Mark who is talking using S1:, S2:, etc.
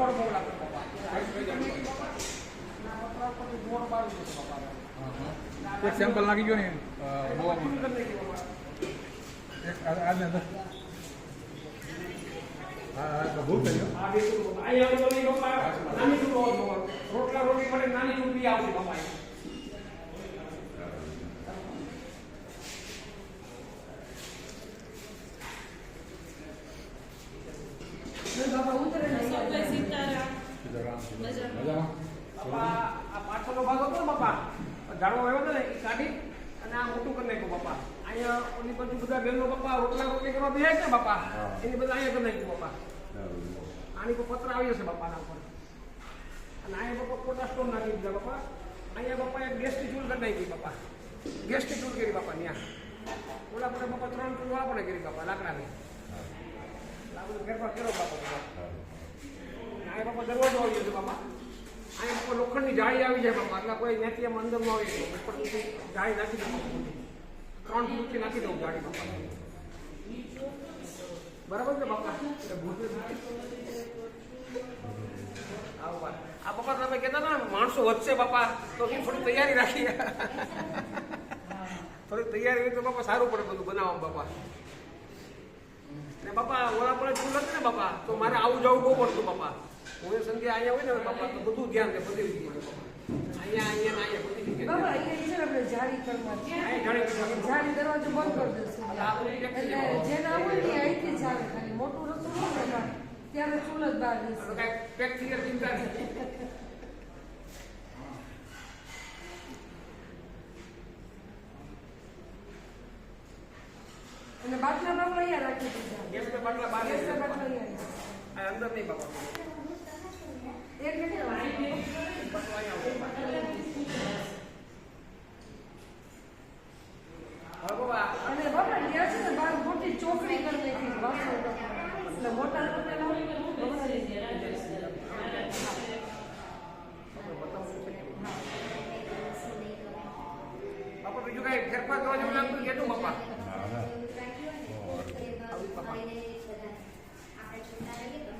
S1: ગોળ બહુ લાગે બાપા ના પતરા પરથી ગોળ બારું છે બાપા
S2: એક સેમ્પલ નાખી ગયો ને અ, મોવામાં
S1: કરી નાખી બાપા
S2: એક આ- આને અંદર હા હા તો ભૂલ થઈ ગયો
S1: આ બે ટુકડો. અહીંયા આગળ ઓલી બાપા નાની ટુકડો હતો. રોટલા રોટી માટે નાની ટુકડી આવતી બાપા બાપા આ પાછળનો ભાગ હતો ને બાપા ઝાડવો આવ્યો ને કાઢી અને આ મોટું કરી નાખ્યું બાપા અહીંયા ઓલી બધું બધા બહેનો બાપા રોટલા રોટલી કરવા બાપા એની બધા અહીંયા કરી નાખ્યું બાપા આની પર પત્ર આવ્યો છે બાપાના ઉપર અને અહીંયા બાપા ખોટા સ્ટોન નાખી દીધા બાપા અહીંયા બાપા એક ગેસની ચૂલ કરી નાખી બાપા ગેસની ચૂલ કરી બાપા ત્યાં ઓલા પર બાપા ત્રણ ચૂલ આપણે કરી બાપા લાકડાની લાકડું ફેરફાર કર્યો બાપા અહીંયા બાપા દરવાજો આવી છે બાપા. અહીંયા બાપા લોખંડની જાળી આવી જાય, બાપા. એટલે કોઈ ત્યાંથી આમ અંદર આવી જાય ઉપરથી જાળી નાખી દઉં ત્રણ ફૂટથી નાખી દઉં જાળી, બાપા. બરાબર છે, બાપા? આ બાપા તમે કહેતા ને, માણસો વધશે, બાપા. તો થોડી તૈયારી રાખી. થોડી તૈયારી હોય તો બાપા સારું પડે બધું બનાવવામાં, બાપા. ને બાપા, ઓલા પડે ચૂલ નથી ને બાપા, તો મારે આવું જવું બહુ પડતું, બાપા. હું એ સંધ્યા અહીંયા હોય ને બાપા તો બધું ધ્યાન દે બધી રીતે બાપા અહીંયા અહીંયા ને અહીંયા બધી જગ્યાએ
S3: બાબા અહીંયા છે ને આપણે જાળી કરવાની
S1: અહીંયા જાણી દીધું.
S3: જાળી દરવાજો બંધ કરી દઈશું
S1: એટલે આ બધી
S3: એટલે
S1: વ્યક્તિ
S3: જેને આવું હોય ને એ અહીંથી જ આવે ખાલી મોટું રસોડું હોય ને એમાં, ત્યારે ચૂલ જ બહાર
S1: તો
S3: બેસે
S1: કાંઈ પેક થઈ જાય ચિંતા નહીં
S3: અને બાટલા બાબા અહીંયા રાખી દીધા.
S1: ગેસના બાટલા બહાર
S3: ગેસના
S1: લઈ
S3: બાટલા
S1: જાય.
S3: અહીંયા
S1: આ અંદર નહીં બાપા. બાપા બીજું કઈ ફેરફાર કરવા જેવું લાગતું કેટલું બાપા આવી